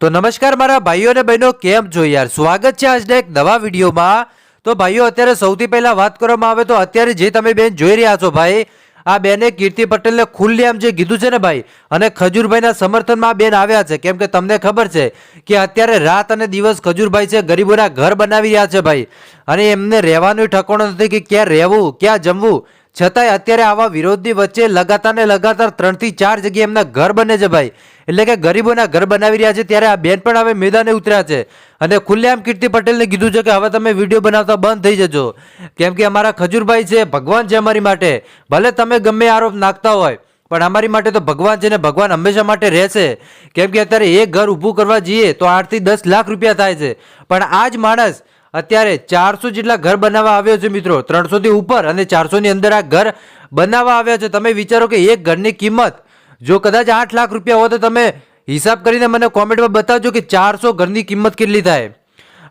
તો નમસ્કાર મારા ભાઈઓ અને બહેનો, કેમ છો યાર? સ્વાગત છે આજના એક નવા વિડીયોમાં. તો ભાઈઓ, અત્યારે સૌથી પહેલા વાત કરવામાં આવે તો અત્યારે જે તમે બેન જોઈ રહ્યા છો ભાઈ, આ બેને કીર્તિ પટેલને ખુલ્લેઆમ જે કીધું છે ને ભાઈ, અને ખજૂરભાઈના સમર્થનમાં બેન આવ્યા છે. કેમ કે તમને ખબર છે કે અત્યારે રાત અને દિવસ ખજૂરભાઈ છે, ગરીબોના ઘર બનાવી રહ્યા છે ભાઈ. અને એમને રહેવાનું ઠકોણો નથી કે ક્યાં રહેવું, ક્યાં જમવું છતાંય અત્યારે આવા વિરોધની વચ્ચે લગાતાર ને લગાતાર ત્રણથી ચાર જગ્યાએ એમના ઘર બને છે ભાઈ. એટલે કે ગરીબોના ઘર બનાવી રહ્યા છે, ત્યારે આ બેન પણ હવે મેદાને ઉતર્યા છે. અને ખુલ્લેઆમ કીર્તિ પટેલને કીધું છે કે હવે તમે વીડિયો બનાવતા બંધ થઈ જજો. કેમ કે અમારા ખજૂરભાઈ છે, ભગવાન છે અમારી માટે. ભલે તમે ગમે આરોપ નાખતા હોય, પણ અમારી માટે તો ભગવાન છે ને ભગવાન હંમેશા માટે રહેશે. કેમ કે અત્યારે એક ઘર ઊભું કરવા જઈએ તો આઠથી દસ લાખ રૂપિયા થાય છે. પણ આ જ માણસ અત્યારે ચારસો જેટલા ઘર બનાવવા આવ્યો છે મિત્રો. ત્રણસોથી ઉપર અને ચારસોની અંદર આ ઘર બનાવવા આવ્યા છે. તમે વિચારો કે એક ઘરની કિંમત, જો કદાચ આઠ લાખ રૂપિયા હોય તો તમે હિસાબ કરીને મને કોમેન્ટમાં બતાવજો કે ચારસો ઘરની કિંમત કેટલી થાય.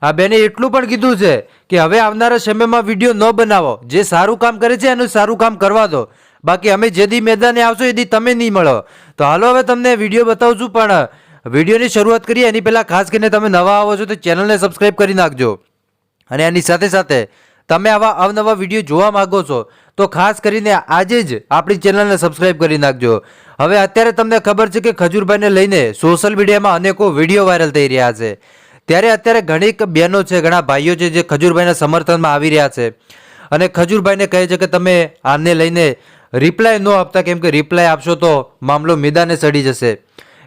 આ બેને એટલું પણ કીધું છે કે હવે આવનારા સમયમાં વીડિયો ન બનાવો. જે સારું કામ કરે છે એનું સારું કામ કરવા દો. બાકી અમે જે દી મેદાને આવશો એ દી તમે નહીં મળો. તો હાલો હવે તમને વીડિયો બતાવું છું પણ વિડીયોની શરૂઆત કરીએ. એની પહેલાં ખાસ કરીને તમે નવા આવો છો તો ચેનલને સબસ્ક્રાઈબ કરી નાખજો. અને એની સાથે સાથે તમે આવા અવનવા વીડિયો જોવા માગો છો, તો ખાસ કરીને આજે જ આપણી ચેનલને સબસ્ક્રાઇબ કરી નાખજો. હવે અત્યારે તમને ખબર છે કે ખજૂરભાઈને લઈને સોશિયલ મીડિયામાં અનેકો વીડિયો વાયરલ થઈ રહ્યા છે. ત્યારે અત્યારે ઘણી બહેનો છે, ઘણા ભાઈઓ છે જે ખજૂરભાઈના સમર્થનમાં આવી રહ્યા છે. અને ખજૂરભાઈને કહે છે કે તમે આને લઈને રિપ્લાય ન આપતા, કેમ કે રિપ્લાય આપશો તો મામલો મેદાને સડી જશે.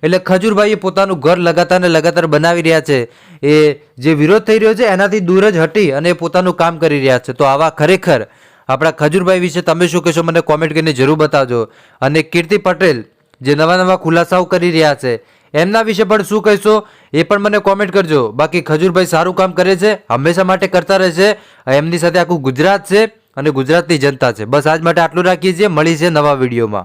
એટલે ખજૂરભાઈએ પોતાનું ઘર લગાતાર ને લગાતાર બનાવી રહ્યા છે. એ જે વિરોધ થઈ રહ્યો છે, એનાથી દૂર જ હટી અને પોતાનું કામ કરી રહ્યા છે. તો આવા ખરેખર આપણા ખજૂરભાઈ વિશે તમે શું કહેશો? મને કોમેન્ટ કરીને જરૂર બતાવજો. અને કીર્તિ પટેલ જે નવા નવા ખુલાસાઓ કરી રહ્યા છે, એમના વિશે પણ શું કહેશો? એ પણ મને કોમેન્ટ કરજો. બાકી ખજૂરભાઈ સારું કામ કરે છે, હંમેશા માટે કરતા રહેશે એમની સાથે આખું ગુજરાત છે અને ગુજરાતની જનતા છે. બસ આજ માટે આટલું રાખીએ છીએ. મળી છે નવા વિડીયોમાં.